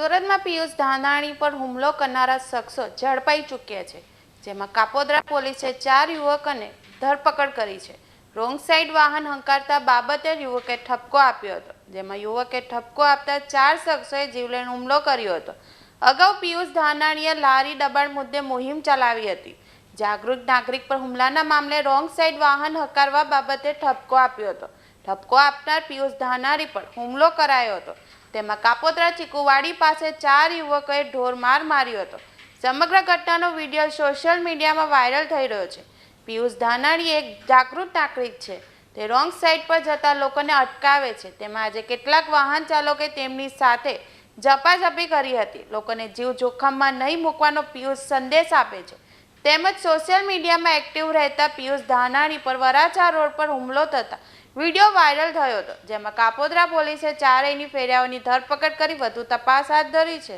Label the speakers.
Speaker 1: સુરતમાં પિયુષ ધાનાણી પર હુમલો કરનારા શખ્સો ઝડપાઈ ચૂક્યા છે, જેમાં કાપોદ્રા પોલીસે ચાર યુવકોને ધરપકડ કરી છે. રોંગ સાઈડ વાહન હંકારતા બાબતે યુવકે ઠપકો આપ્યો હતો, જેમાં યુવકે ઠપકો આપતા ચાર શખ્સોએ જીવલેણ હુમલો કર્યો હતો. અગાઉ પિયુષ ધાનાણીએ લારી દબાણ મુદ્દે મુહિમ ચલાવી હતી. જાગૃત નાગરિક પર હુમલાના મામલે રોંગ સાઈડ વાહન હકારવા બાબતે ઠપકો આપ્યો હતો. ઠપકો આપનાર પિયુષ ધાનારી પર હુમલો કરાયો હતો. તેમાં કાપોદ્રા ચીકુવાડી પાસે ચાર યુવકોએ ઢોરમાર માર્યો હતો. સમગ્ર ઘટનાનો વીડિયો સોશિયલ મીડિયામાં વાયરલ થઈ રહ્યો છે. પિયુષ ધાનાણી એક જાગૃત નાગરિક છે. તે રોંગ સાઈડ પર જતા લોકોને અટકાવે છે. તેમાં આજે કેટલાક વાહન ચાલકોએ તેમની સાથે ઝપાઝપી કરી હતી. લોકોને જીવ જોખમમાં નહીં મૂકવાનો પિયુષ સંદેશ આપે છે. તેમજ સોશિયલ મીડિયામાં એક્ટિવ રહેતા પિયુષ ધાનાણી પર વરાછા રોડ પર હુમલો થતા વીડિયો વાયરલ થયો હતો, જેમાં કાપોદ્રા પોલીસે ચારેયની ફેરિયાઓની ધરપકડ કરી વધુ તપાસ હાથ ધરી છે.